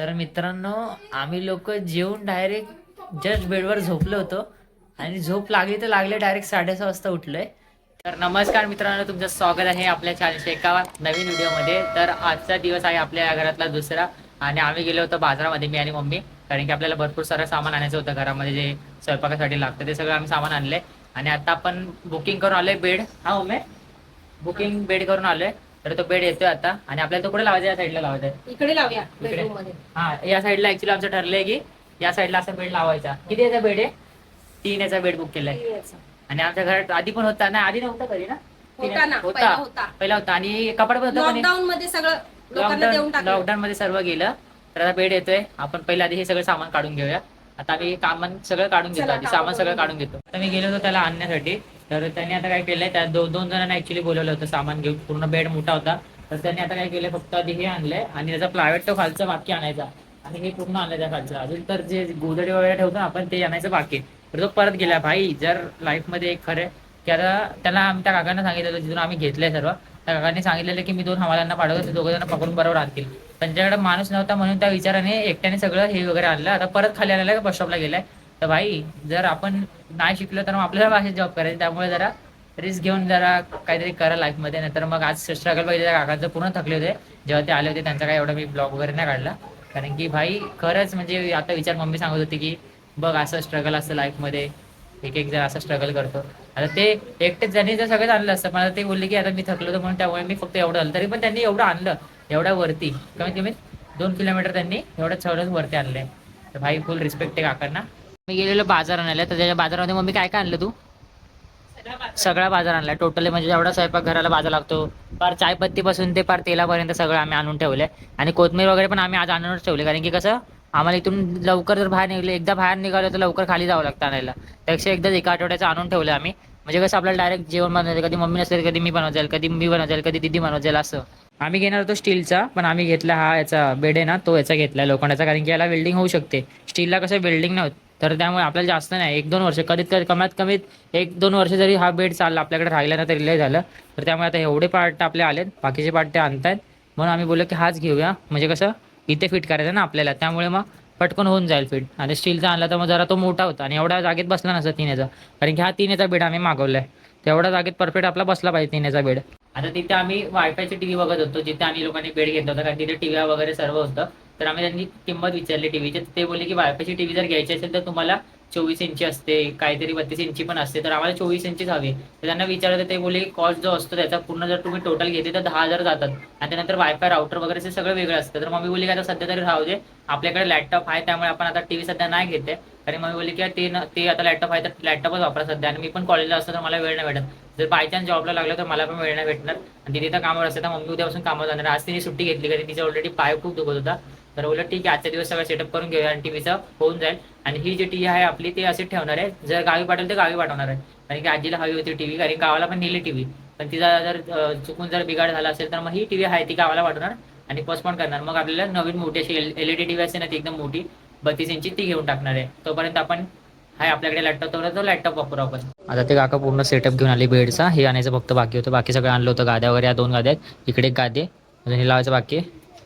तर मित्रांनो आम्ही लोक जेवून डायरेक्ट जस्ट बेडवर झोपलो होतो. आणि झोप लागली तर लागले डायरेक्ट साडेसहा वाजता उठलोय. तर नमस्कार मित्रांनो तुमचं स्वागत आहे आपल्या चॅनलच्या एका नवीन व्हिडिओमध्ये तर आजचा दिवस आहे आपल्या या घरातला दुसरा. आणि आम्ही गेलो होतो बाजारामध्ये मी आणि मम्मी. कारण की आपल्याला भरपूर सारं सामान आणायचं होतं घरामध्ये जे स्वयंपाकासाठी लागतं ते सगळं आम्ही सामान आणलंय. आणि आता आपण बुकिंग करून आलोय बेड. हा मम्मी बुकिंग बेड करून आलोय. तर तो बेड येतोय आता. आणि आपल्याला तो कुठे लावायचा? या साईडला लावायचा आहे. इकडे लावूया इकडे? बेडरूममध्ये हा या साईडला ऍक्च्युली आमचं ठरलंय की या साईडला असा बेड लावायचा. किती याचा बेड आहे? तीन याचा बेड बुक केलाय. आणि आमच्या घरात आधी पण होता ना? आधी नव्हता कधी ना? तीन होता ना. पहिला होता. पहिला होता. आणि कपाट पण होता लॉकडाऊन मध्ये सगळं लोकांना देऊन लॉकडाऊन टाकलं. लॉकडाऊन मध्ये सर्व गेलं. तर आता बेड येतोय. आपण पहिल्या आधी हे सगळं सामान काढून घेऊया. आता आम्ही कामान सगळं काढून घेतो आधी सामान सगळं काढून घेतो. आता मी गेलो होतो त्याला आणण्यासाठी. तर त्यांनी आता काय केलंय त्या दोन दोन जणांना ऍक्च्युली बोलवलं होतं सामान घेऊन. पूर्ण बेड मोठा होता. तर त्यांनी आता काय केलंय फक्त आधी हे आणलंय आणि त्याचा प्रायव्हेट तो खालचा बाकी आणायचा. आणि हे पूर्ण आणलं त्या खालचं. अजून तर जे गोदडी वगैरे ठेवतो आपण ते आणायचं बाकी. तर तो परत गेला भाई जर लाईफमध्ये एक खरं की आता त्याला आम्ही त्या काकांना सांगितलं होतं जिथून आम्ही घेतलंय सर्व. त्या काकांनी सांगितलेलं की मी दोन हवालांना पाठवतो ते दोघं जण पकडून बरोबर आणतील त्यांच्याकडे माणूस नव्हता म्हणून त्या विचाराने एकट्याने सगळं हे वगैरे आणलं. आता परत खाली आलेला बस स्टॉपला गेलाय. तर भाई जर आपण नाही शिकलो तर मग आपल्याला भाषेत जॉब करायचं. त्यामुळे जरा रिस्क घेऊन जरा काहीतरी करा लाईफमध्ये नाहीतर मग आज स्ट्रगल पाहिजे त्या काकांचं पूर्ण थकले होते. जेव्हा ते आले होते त्यांचा काय एवढा मी ब्लॉग वगैरे नाही काढला. कारण की भाई खरंच म्हणजे आता विचार मम्मी सांगत होती की बघ असं स्ट्रगल असतं लाईफमध्ये एक एक जण असं स्ट्रगल करतो. आता ते एकटेच ज्यांनी जर सगळं आणलं असतं मला ते बोलले की आता मी थकलो होतो म्हणून त्यामुळे मी फक्त एवढं आलं तरी पण त्यांनी एवढं आणलं एवढ्या वरती. कमीत कमी दोन किलोमीटर त्यांनी एवढं सगळंच वरती आणलंय. तर भाई फुल रिस्पेक्ट आहे काकांना. मी गेलेलो बाजार आणायला तर त्याच्या बाजारामध्ये मम्मी काय काय आणलं तू? सगळा बाजार आणलाय. टोटली म्हणजे जेवढा स्वयंपाक घराला बाजार लागतो. पार चायपत्तीपासून ते पार तेलापर्यंत सगळं आम्ही आणून ठेवलंय. आणि कोथमीर वगैरे पण आम्ही आज आणूनच ठेवले कारण की कसं आम्हाला इथून लवकर जर बाहेर निघले एकदा बाहेर निघालो तर लवकर खाली जावं लागतं आणायला. त्यापेक्षा एकदाच एका आठवड्याचं आणून ठेवलं आम्ही. म्हणजे कसं आपल्याला डायरेक्ट जेवण बनवायचं कधी मम्मी नसेल कधी मी बनवत जाईल कधी मी बनवत जाईल कधी दिदी बनवत जाईल असं. आम्ही घेणार होतो स्टीलचा पण आम्ही घेतला हा याचा बेड आहे ना तो याचा घेतला लोखंडाचा कारण की याला वेल्डिंग होऊ शकते. स्टीलला कसं वेल्डिंग नव्हतं तर त्यामुळे आपल्याला जास्त नाही. एक दोन वर्ष कधीत कधी कमात कमीत एक दोन वर्ष जरी हा बेड चालला आपल्याकडे राहिला ना तरी लय झालं. तर त्यामुळे आता एवढे पार्ट आपले आलेत बाकीचे पार्ट ते आणतायत. म्हणून आम्ही बोललो की हाच घेऊया. म्हणजे कसं इथे फिट करायचं ना आपल्याला. त्यामुळे मग पटकन होऊन जाईल फिट आणि स्टीलचा आणला तर मग जरा तो मोठा होता. आणि एवढ्या जागेत बसला नसता तिनेचा. कारण की हा तिनेचा बेड आम्ही मागवलाय. तेवढ्या जागेत परफेक्ट आपला बसला पाहिजे तिनेचा बेड आता तिथे आम्ही वायफायची टीव्ही बघत होतो. जिथे आम्ही लोकांनी बेड घेतला होता. कारण तिथे टीव्ही वगैरे सर्व होतं. तर आम्ही त्यांनी किंमत विचारली टीव्हीची ते बोलले की वायफायची टीव्ही जर घ्यायची असेल तर तुम्हाला चोवीस इंची असते काहीतरी बत्तीस इंची पण असते तर आम्हाला चोवीस इंचीच हवी तर त्यांना विचारलं तर ते बोले कॉस्ट जो असतो त्याचा पूर्ण जर तुम्ही टोटल घेते तर दहा हजार जातात. आणि त्यानंतर वायफाय राऊटर वगैरे ते सगळं वेगळं असतं. तर मम्मी बोलली की आता सध्या तरी राहू दे आपल्याकडे लॅपटॉप आहे त्यामुळे आपण आता टीव्ही सध्या नाही घेते कारण मम्मी बोलली की ते ते आता लॅपटॉप आहे तर लॅपटॉपच वापरा सध्या. आणि मी पण कॉलेजला असतो तर मला वेळ नाही भेटत. जर बाय चान्स जॉबला लागलं तर मला पण वेळ नाही भेटणार. आणि तिथे तर कामावर असते तर मम्मी उद्यापासून कामावर जाणार. आज तिने सुट्टी घेतली कारण तिचा ऑलरेडी पाय खूप दुखत होता. तर उलट ठीक आहे आजच्या दिवस सगळं सेटअप करून घेऊया आणि टीव्हीचा होऊन जाईल. आणि ही जी टीव्ही आहे आपली ती अशीच ठेवणार आहे. जर गावी पाठवली तर गावी पाठवणार आहे. कारण की आजीला हवी होती टीव्ही कारण गावाला पण नेली टीव्ही पण तिचा जर चुकून जर बिघाड झाला असेल तर मग ही टीव्ही आहे ती गावाला पाठवणार आणि पोस्टपॉन करणार. मग आपल्याला नवीन मोठी अशी एलईडी टीव्ही असते ना ती एकदम मोठी. बत्तीस इंची ती घेऊन टाकणार आहे. तोपर्यंत आपण हाय आपल्याकडे लॅपटॉप तोपर्यंत तो लॅपटॉप वापरू आपण. आता ते काका पूर्ण सेटअप घेऊन आले बेडचा. हे आणायचं फक्त बाकी होतं. बाकी सगळं आणलं होतं. गाद्या वगैरे या दोन गाद्या आहेत. इकडे एक गादे अजून हे लावायचं बाकी आहे.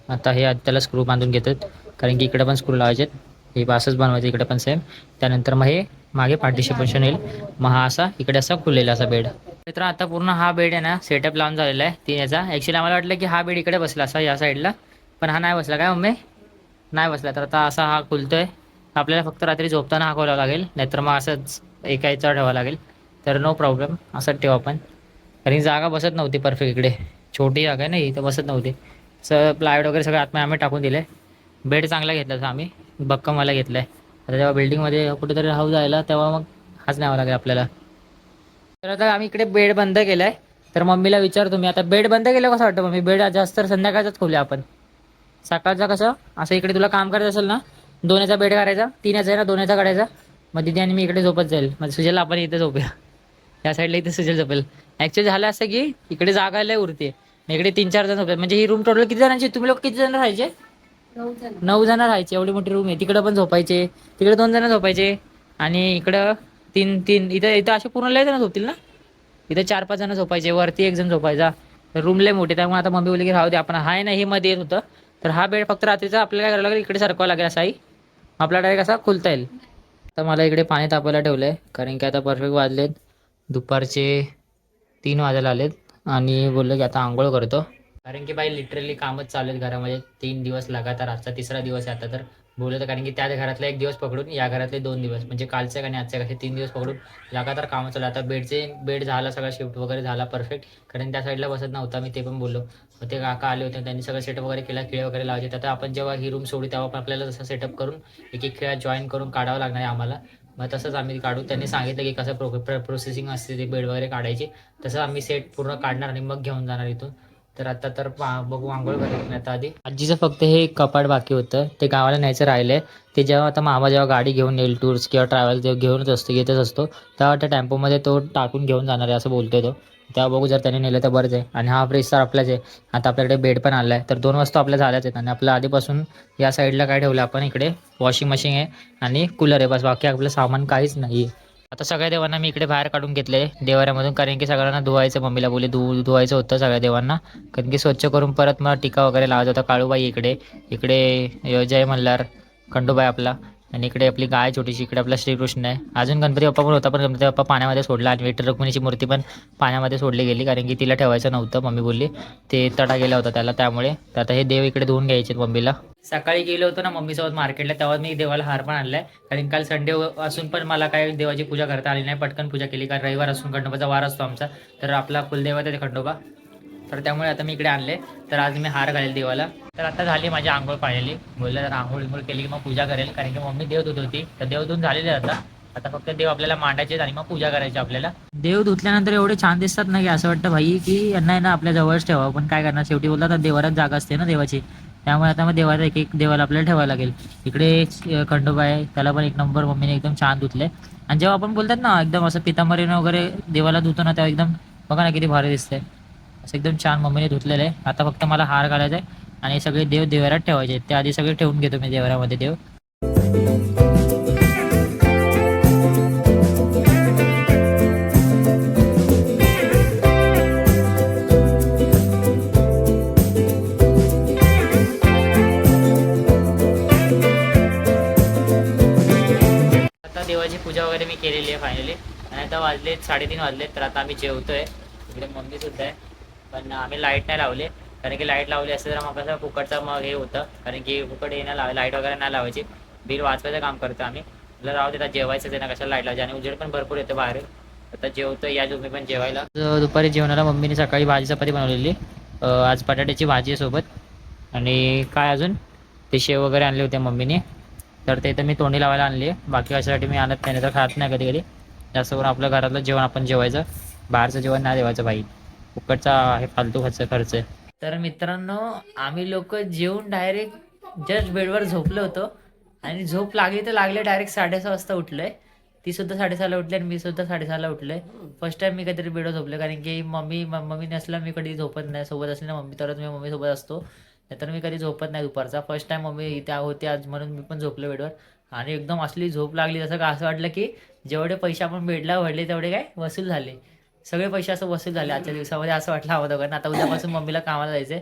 आता हे त्याला स्क्रू बांधून घेतात. कारण की इकडे पण स्क्रू लावायचे आहेत. हे पासच बनवायचं इकडे पण सेम त्यानंतर मग हे मागे पार्टिशिपेशन येईल मग हा असा इकडे असा खुललेला असा बेड मित्र आता पूर्ण हा बेड आहे ना सेटअप लावून झालेला आहे. तीन याचा. ॲक्च्युली आम्हाला वाटलं की हा बेड इकडे बसला असा या साईडला पण हा नाही बसला. काय मम्मी? नाही बसला. तर आता असा हा खुलतोय. आपल्याला फक्त रात्री झोपताना हा खोलावा लागेल. नाहीतर मग असंच एका याचा ठेवावा लागेल. तर नो प्रॉब्लेम असंच ठेवू आपण. कारण जागा बसत नव्हती परफेक्ट इकडे. छोटी जागा आहे ना ही तर बसत नव्हती. सर प्लायवूड वगैरे सगळं आतमध्ये आम्ही टाकून दिले बेड चांगला घेतला होता आम्ही. भक्कमवाला घेतला आहे आता जेव्हा बिल्डिंगमध्ये कुठेतरी राहू जायला तेव्हा मग हाच न्यावा लागेल आपल्याला. तर आता आम्ही इकडे बेड बंद केलाय. तर मम्मीला विचारतो मी आता बेड बंद केलं कसं वाटतं मम्मी? बेड जास्त तर संध्याकाळचाच खोलूया आपण. सकाळचा कसं? असं इकडे तुला काम करायचं असेल ना दोन याचा बेड करायचा तीन याचा आहे ना दोन याचा काढायचा. मग दिदी आणि मी इकडे झोपत जाईल. मग सुजलला आपण इथे झोपूया. या साईडला इथे सुजल झोपेल. ॲक्च्युअली झालं असं की इकडे जागा लय उरते इकडे तीन चार जण झोपतात म्हणजे ही रूम टोटल किती जणांची? तुम्ही लोक किती जण राहायचे? नऊ जण. नऊ जण राहायचे. एवढी मोठी रूम आहे. तिकडं पण झोपायचे. तिकडे दोन जण झोपायचे. आणि इकडं तीन तीन. इथं इथं असे पूर्ण लय जण झोपतील ना? इथं चार पाच जण झोपायचे. वरती एक जण झोपायचा. रूम लय मोठी त्यामुळे आता मम्मी बोलली की राहू दे. आपण हाय ना हे मध्ये येत होतं. तर हा बेड फक्त रात्रीचा आपल्याला काय करावं लागेल? इकडे सरकावं लागेल असाही आपला डायरेक्ट असा खुलता येईल. तर मला इकडे पाणी तापायला ठेवलं आहे कारण की आता परफेक्ट वाजलेत. दुपारचे तीन वाजायला आलेत आणि बोललो की आता आंघोळ करतो. कारण की बाई लिटरली कामच चालू आहेत घरामध्ये. तीन दिवस लगातार आजचा तिसरा दिवस आहे आता तर. बोलत कारण की त्या घरातला एक दिवस पकडून या घरातले दोन दिवस. म्हणजे कालचे आणि आजचे कसे तीन दिवस पकडून लगातार कामं चालू आता बेडचे बेड झाला सगळा शिफ्ट वगैरे झाला परफेक्ट कारण त्या साईडला बसत नव्हता मी ते पण बोललो. ते काका आले होते त्यांनी सगळं सेटअप वगैरे केला खिळे वगैरे लावायचे. आता आपण जेव्हा ही रूम सोडू तेव्हा पण आपल्याला जसं सेटअप करून एक एक खेळा जॉईन करून काढावं लागणार आहे आम्हाला. मग तसंच आम्ही काढू त्यांनी सांगितलं की कसं प्रो प्रोसेसिंग असते ते बेड वगैरे काढायची. तसं आम्ही सेट पूर्ण काढणार आणि मग घेऊन जाणार इथून. तर आता तर पा बघू आंघोळ नाही आता आधी आजीचं फक्त हे एक कपाट बाकी होतं. ते गावाला न्यायचं राहिले ते जेव्हा आता मामा जेव्हा गाडी घेऊन येईल टूर्स किंवा ट्रॅव्हल जेव्हा घेऊनच असतो येतच असतो तेव्हा त्या टेम्पोमध्ये तो टाकून घेऊन जाणार आहे असं बोलतोय तो. तेव्हा बघू जर त्याने नेलं तर बरंच आहे. आणि हा फ्रीज तर आपलाच आहे. आता आपल्याकडे बेड पण आला आहे तर दोन वस्तू आपल्या झाल्याच आहेत. आणि आपलं आधीपासून या साईडला काय ठेवलं? आपण इकडे वॉशिंग मशीन आहे आणि कूलर आहे. बस बाकी आपलं सामान काहीच नाही आहे आता सगळ्या देवांना मी इकडे बाहेर काढून घेतले देवाऱ्यामधून कारण की सगळ्यांना धुवायचं मम्मीला बोलले धु धुवायचं होतं सगळ्या देवांना. कारण की स्वच्छ करून परत मग टीका वगैरे लावायचा होता काळूबाई इकडे इकडे जय मल्हार खंडूबाई आपला. आणि इकडे आपली गाय छोटीशी इकडे आपला श्रीकृष्ण आहे. अजून गणपती बाप्पा पण होता पण गणपती बाप्पा पाण्यामध्ये सोडला आणि विठ्ठल रुक्मिणीची मूर्ती पण पाण्यामध्ये सोडली गेली कारण की तिला ठेवायचं नव्हतं मम्मी बोलली. ते तडा गेला होता त्याला त्यामुळे. तर आता हे देव इकडे धुवून घ्यायचे मम्मीला. सकाळी गेलो होतो ना मम्मीसोबत मार्केटला तेव्हा मी देवाला हार पण आणलाय. कारण काल संडे असून पण मला काय देवाची पूजा करता आली नाही पटकन पूजा केली कारण रविवार असून खंडोबाचा वार असतो आमचा. तर आपला कुलदेवत आहे खंडोबा. तर त्यामुळे आता मी इकडे आणले. तर आज मी हार घालेल देवाला. तर आता झाली माझी आंघोळ पाहिलेली बोललं तर आंघोळ विंघोळ केली की मग पूजा करेल. कारण की मम्मी देव धुत होती. तर देव धुवून झालेले आता. आता फक्त देव आपल्याला मांडायचे आणि मग पूजा करायची आपल्याला. देव धुतल्यानंतर एवढे छान दिसतात ना की असं वाटतं भाई की यांना आहे ना आपल्या जवळच ठेवा पण काय करणार? शेवटी बोलतात तर देवालाच जागा असते ना देवाची. त्यामुळे आता मग देवाला एक एक देवाला आपल्याला ठेवायला लागेल. इकडे खंडोबा आहे. त्याला पण एक नंबर मम्मीने एकदम छान धुतले आणि जेव्हा आपण बोलतात ना एकदम असं पितांबरीनं वगैरे देवाला धुतो ना तेव्हा एकदम बघा ना किती भारी दिसतंय. असं एकदम छान मम्मीने धुतलेलं आहे. आता फक्त मला हार घालायचा आहे आणि सगळे देव देवारात ठेवायचे ते आधी सगळे ठेवून घेतो मी देवारामध्ये देव. आता देवाची पूजा वगैरे मी केलेली आहे फायनली आणि आता वाजलेत साडेतीन वाजलेत तर आता आम्ही जेवतोय. इकडे मम्मी सुद्धा आहे. पण आम्ही लाइट नाही लावले. कारण की लाइट लावली असते तर मग कसं फुकटचं मग हे होतं. कारण की फुकट हे नाही लाव लाइट वगैरे नाही लावायची. बिल वाचवायचं काम करतो आम्ही. तुला राहू देतात जेवायचं ते ना कशाला लाइट लावायची? आणि उजेड पण भरपूर येतो बाहेर. आता जेवतो या तुम्ही पण जेवायला. दुपारी जेवणाला मम्मीने सकाळी भाजी चपाती बनवलेली. आज बटाट्याची भाजी आहे सोबत. आणि काय अजून? ते शेव वगैरे आणले होते मम्मीने. तर ते तर मी तोंडी लावायला आणले बाकी कशासाठी मी आणत नाही तर खात नाही कधी कधी. जास्त करून आपल्या घरातलं जेवण आपण जेवायचं. बाहेरचं जेवण नाही जेवायचं बाई. फुकटचा आहे फालतू खर्च खर्च. आहे तर मित्रांनो आम्ही लोक जेवून डायरेक्ट जस्ट बेडवर झोपलो होतो. आणि झोप लागली तर लागले डायरेक्ट साडेसहा वाजता उठलोय. ती सुद्धा साडेसहाला उठली आणि मी सुद्धा साडेसहाला उठलोय. फर्स्ट टाइम मी काहीतरी बेडवर झोपले कारण की मम्मी मम्मी नसला मी कधी झोपत नाही. सोबत असली ना मम्मी तरच मी मम्मी सोबत असतो. नाहीतर मी कधी झोपत नाही दुपारचा. फर्स्ट टाइम मम्मी इथे होती आज म्हणून मी पण झोपलो बेडवर. आणि एकदम असली झोप लागली जसं का असं वाटलं की जेवढे पैसे आपण बेडला भरले तेवढे काय वसूल झाले. सगळे पैसे असं वसूल झाले आजच्या दिवसामध्ये असं वाटलं हवं दोघांना. आता उद्यापासून मम्मीला कामाला जायचं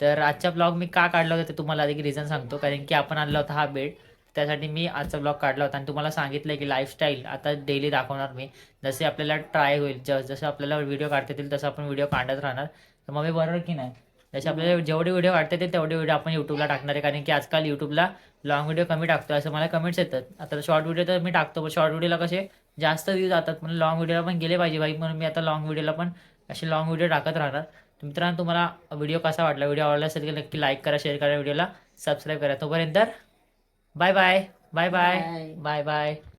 तर आजचा ब्लॉग मी का काढला होता ते तुम्हाला आधी रिझन सांगतो. कारण की आपण आणला होता हा बेड त्यासाठी मी आजचा ब्लॉग काढला होता. आणि तुम्हाला सांगितलं की लाईफस्टाईल आता डेली दाखवणार मी. जसे आपल्याला ट्राय होईल जस जसं आपल्याला व्हिडिओ काढता येतील तसं आपण व्हिडिओ काढत राहणार. तर मग मी बरोबर की नाही? जसे आपल्याला जेवढे व्हिडिओ काढता येतील तेवढे व्हिडिओ आपण यूट्यूबला टाकणार आहे. कारण की आजकाल यूट्यूबला लॉंग व्हिडिओ कमी टाकतो असं मला कमेंट्स येतात. आता शॉर्ट व्हिडिओ तर मी टाकतो पण शॉर्ट व्हिडिओला कसे जास्त व्ह्यूज जातात. म्हणून लॉंग व्हिडिओला पण गेले पाहिजे बाई. म्हणून मी आता लॉंग व्हिडिओला पण असे लॉंग व्हिडिओ टाकत राहणार. तर मित्रांनो तुम्हाला व्हिडिओ कसा वाटला? व्हिडिओ आवडला असेल तर नक्की लाईक करा शेअर करा व्हिडिओला सबस्क्राईब करा. तोपर्यंत bye bye bye bye bye bye